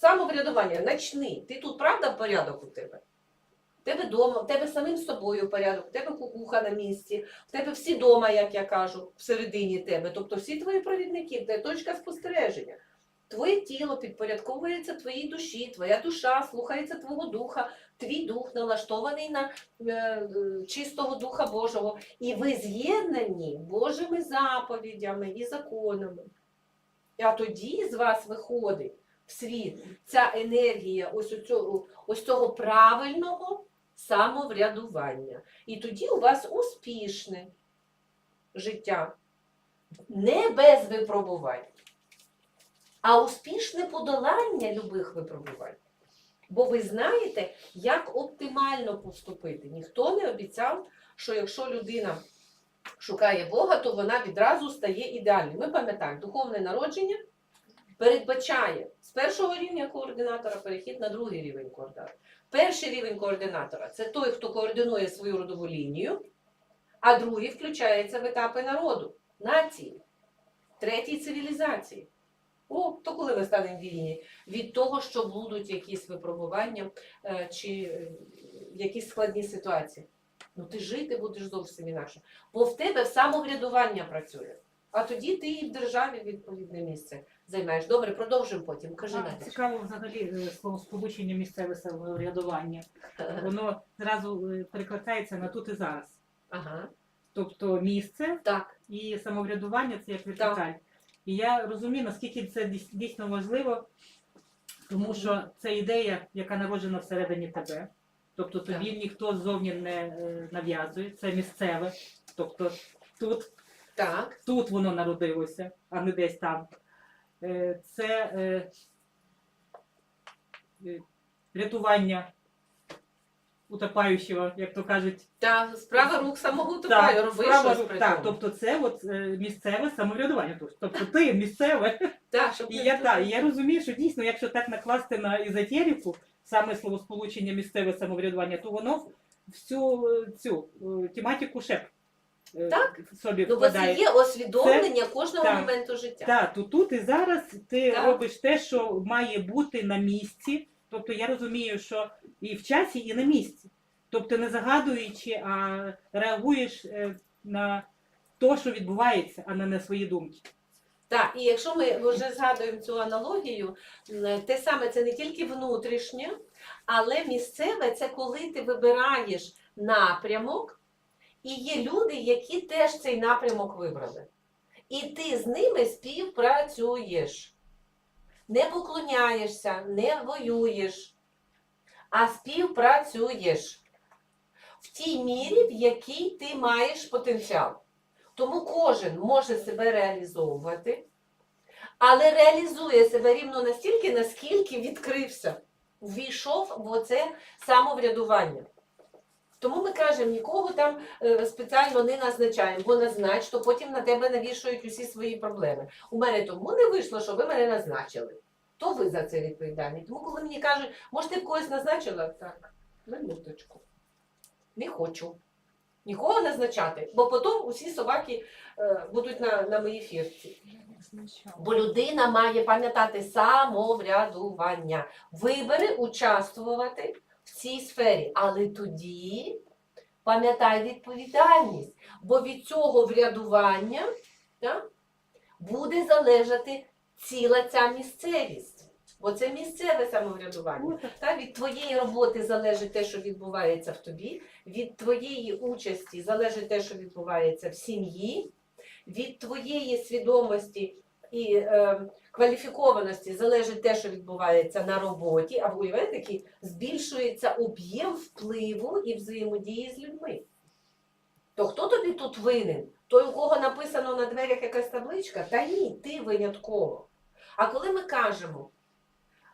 Самоврядування, начни. Ти тут правда порядок у тебе? В тебе вдома, в тебе самим з собою порядок, в тебе кукуха на місці, в тебе всі дома, як я кажу, всередині тебе. Тобто всі твої провідники, це точка спостереження. Твоє тіло підпорядковується твоїй душі, твоя душа слухається твого духа, твій дух налаштований на е, е, чистого Духа Божого. І ви з'єднані Божими заповідями і законами. А тоді з вас виходить в світ ця енергія ось, у ось цього правильного самоврядування. І тоді у вас успішне життя. Не без випробувань, а успішне подолання любих випробувань. Бо ви знаєте, як оптимально поступити. Ніхто не обіцяв, що якщо людина шукає Бога, то вона відразу стає ідеальною. Ми пам'ятаємо, духовне народження передбачає з першого рівня координатора перехід на другий рівень координатора. Перший рівень координатора це той, хто координує свою родову лінію, а другий включається в етапи народу, нації, третій цивілізації. О, то коли ми станемо вільні від того, що будуть якісь випробування е, чи е, якісь складні ситуації. Ну ти жити будеш зовсім інакше. Бо в тебе самоврядування працює. А тоді ти і в державі відповідне місце займаєш. Добре, продовжуємо потім. Кажи А, Надя. Цікаво взагалі е, словосполучення місцеве самоврядування. Воно зразу е, перекликається на тут і зараз. Ага. Тобто місце Так, і самоврядування це як вертикаль. І я розумію, наскільки це дійс- дійсно важливо, тому що це ідея, яка народжена всередині тебе. Тобто тобі ніхто ззовні не е, нав'язує, це місцеве. Тобто тут так, тут воно народилося, а не десь там. Е, Це е, е, рятування утопаючого, як то кажуть. та справа рук самого тупаю, роби справа щось рук. при так, тому. тобто це от, е, місцеве самоврядування. Тобто ти місцеве. Так, щоб І не я, та, і я розумію, що дійсно, якщо так накласти на езотерику, саме словосполучення місцеве самоврядування, то воно всю е, цю е, тематику е, Так. собі Ну, бо це вкладає. є усвідомлення кожного так. моменту життя. Так, то тут і зараз ти Так. робиш те, що має бути на місці. Тобто я розумію, що і в часі, і на місці. Тобто не загадуючи, а реагуєш е, на те, що відбувається, а не на свої думки. Так, і якщо ми вже згадуємо цю аналогію, м, те саме це не тільки внутрішнє, але місцеве це коли ти вибираєш напрямок, і є люди, які теж цей напрямок вибрали. І ти з ними співпрацюєш. Не поклоняєшся, не воюєш, а співпрацюєш в тій мірі, в якій ти маєш потенціал. Тому кожен може себе реалізовувати, але реалізує себе рівно настільки, наскільки відкрився, ввійшов в оце самоврядування. Тому ми кажемо, нікого там е, спеціально не назначаємо, бо назнач, то потім на тебе навішують усі свої проблеми. У мене тому не вийшло, що ви мене назначили. То ви за це відповідальні. Тому коли мені кажуть, може, ти б когось назначила? Так, минуточку. Не хочу нікого назначати, бо потім усі собаки е, будуть на, на моїй фірці. Бо людина має пам'ятати самоврядування, вибери участвувати в цій сфері, але тоді пам'ятай відповідальність, бо від цього врядування так, буде залежати ціла ця місцевість. Бо це місцеве самоврядування. Та від твоєї роботи залежить те, що відбувається в тобі, від твоєї участі залежить те, що відбувається в сім'ї, від твоєї свідомості і е, кваліфікованості залежить те, що відбувається на роботі, а уявляєте, який збільшується об'єм впливу і взаємодії з людьми. То хто тобі тут винен? Той, у кого написано на дверях якась табличка? Та ні, ти винятково. А коли ми кажемо,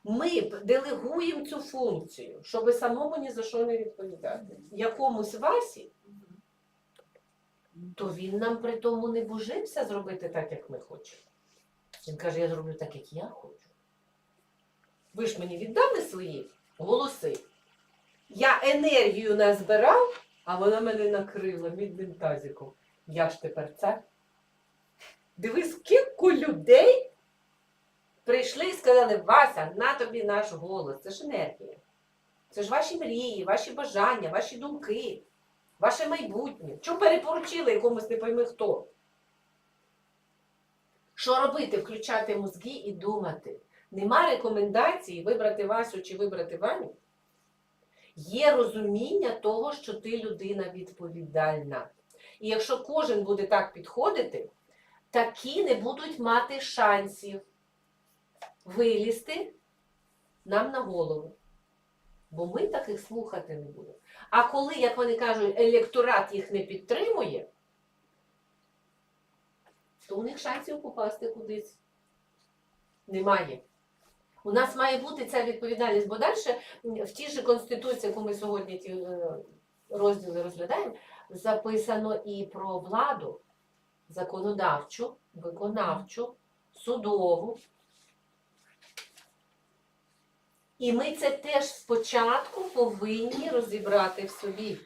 ми делегуємо цю функцію, щоб самому ні за що не відповідати, якомусь Васі, то він нам при тому не божився зробити так, як ми хочемо. Він каже, я зроблю так, як я хочу. Ви ж мені віддали свої голоси. Я енергію назбирав, а вона мене накрила мідним тазиком. Я ж тепер це. Дивись, скільки людей прийшли і сказали, Вася, на тобі наш голос. Це ж енергія. Це ж ваші мрії, ваші бажання, ваші думки, ваше майбутнє. Чому перепоручили якомусь не пойми хто? Що робити? Включати мозги і думати. Нема рекомендації вибрати Васю чи вибрати Ваню. Є розуміння того, що ти людина відповідальна. І якщо кожен буде так підходити, такі не будуть мати шансів вилізти нам на голову. Бо ми таких слухати не будемо. А коли, як вони кажуть, електорат їх не підтримує, то у них шансів попасти кудись немає. У нас має бути ця відповідальність, бо далі в тій же Конституції, яку ми сьогодні ті е, розділи розглядаємо, записано і про владу законодавчу, виконавчу, судову. І ми це теж спочатку повинні розібрати в собі.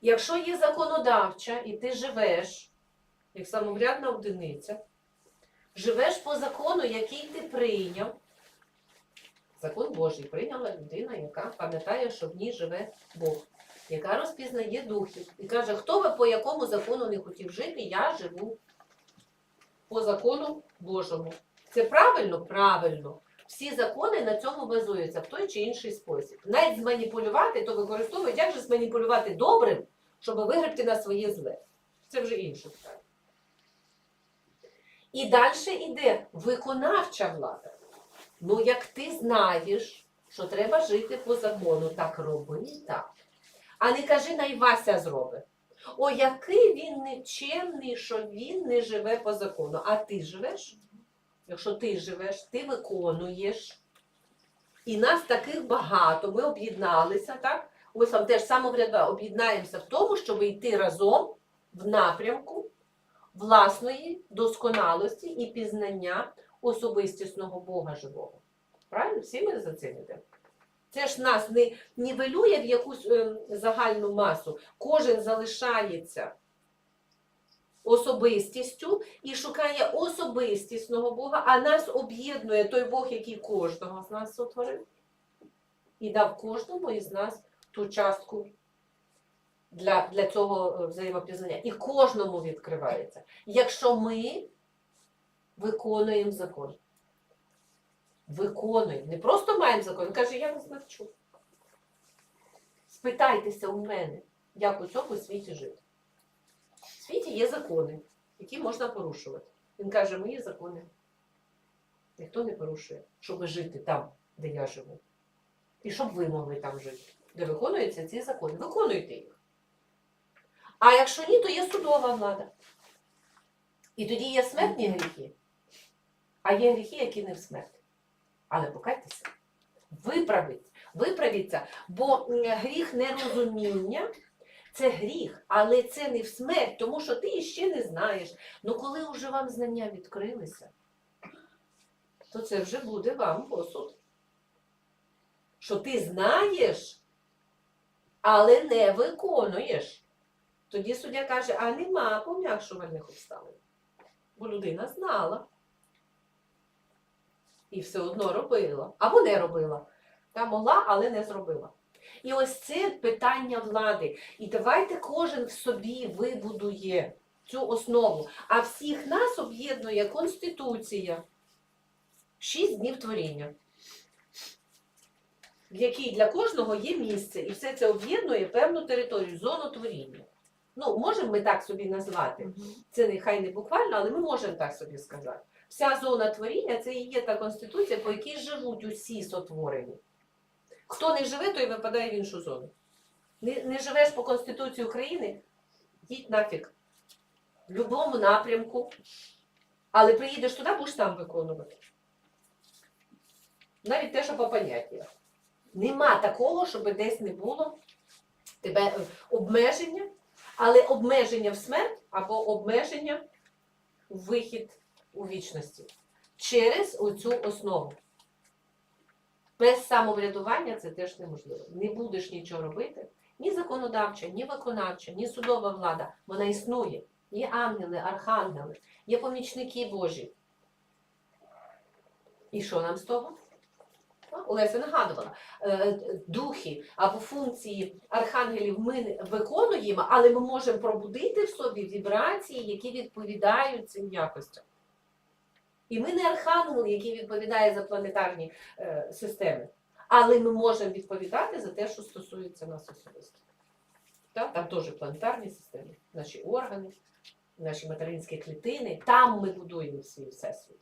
Якщо є законодавча, і ти живеш як самоврядна одиниця, живеш по закону, який ти прийняв. Закон Божий прийняла людина, яка пам'ятає, що в ній живе Бог, яка розпізнає духів і каже, хто би по якому закону не хотів жити, я живу по закону Божому. Це правильно? Правильно. Всі закони на цьому базуються в той чи інший спосіб. Навіть зманіпулювати, то використовують, як же зманіпулювати добрим, щоб вигребти на своє зле. Це вже інше питання. І далі йде виконавча влада. Ну, як ти знаєш, що треба жити по закону, так роби так. А не кажи, най Вася зробить. О, який він нечемний, що він не живе по закону. А ти живеш? Якщо ти живеш, ти виконуєш. І нас таких багато. Ми об'єдналися, так? Ось там теж самоврядування об'єднаємося в тому, щоб йти разом в напрямку власної досконалості і пізнання особистісного Бога живого. Правильно? Всі ми за цим йдемо. Це ж нас не нівелює в якусь е, загальну масу. Кожен залишається особистістю і шукає особистісного Бога, а нас об'єднує той Бог, який кожного з нас сотворив, і дав кожному із нас ту частку для, для цього е, взаємопізнання. І кожному відкривається. Якщо ми виконуємо закон. Виконуємо. Не просто маємо закон. Він каже, я вас навчу. Спитайтеся у мене, як у цьому світі жити. В світі є закони, які можна порушувати. Він каже, мої закони ніхто не порушує, щоб жити там, де я живу. І щоб ви могли там жити, де виконуються ці закони. Виконуйте їх. А якщо ні, то є судова влада. І тоді є смертні гріхи, а є гріхи, які не в смерті. Але покайтеся, виправіть, виправіться, бо гріх нерозуміння це гріх, але це не в смерть, тому що ти ще не знаєш. Ну коли вже вам знання відкрилися, то це вже буде вам посуд. Що ти знаєш, але не виконуєш. Тоді суддя каже, а нема пом'якшувальних обставин. Бо людина знала. І все одно робила. Або не робила. Та могла, але не зробила. І ось це питання влади. І давайте кожен в собі вибудує цю основу. А всіх нас об'єднує Конституція. Шість днів творіння, в якій для кожного є місце. І все це об'єднує певну територію, зону творіння. Ну, можемо ми так собі назвати. Це нехай не буквально, але ми можемо так собі сказати. Вся зона творіння це і є та конституція, по якій живуть усі сотворені. Хто не живе, той випадає в іншу зону. Не, не живеш по Конституції України, їдь нафіг. В будь-якому напрямку. Але приїдеш туди, будеш там виконувати. Навіть те, що по поняттях. Нема такого, щоб десь не було тебе е, обмеження, але обмеження в смерть або обмеження в вихід у вічності через оцю основу. Без самоврядування це теж неможливо. Не будеш нічого робити. Ні законодавча, ні виконавча, ні судова влада. Вона існує. Є ангели, архангели, є помічники Божі. І що нам з того? Олеся нагадувала, е, духи або функції архангелів ми виконуємо, але ми можемо пробудити в собі вібрації, які відповідають цим якостям. І ми не архангел, який відповідає за планетарні е, системи, але ми можемо відповідати за те, що стосується нас особисто. Так? Там теж планетарні системи, наші органи, наші материнські клітини. Там ми будуємо свій всесвіт.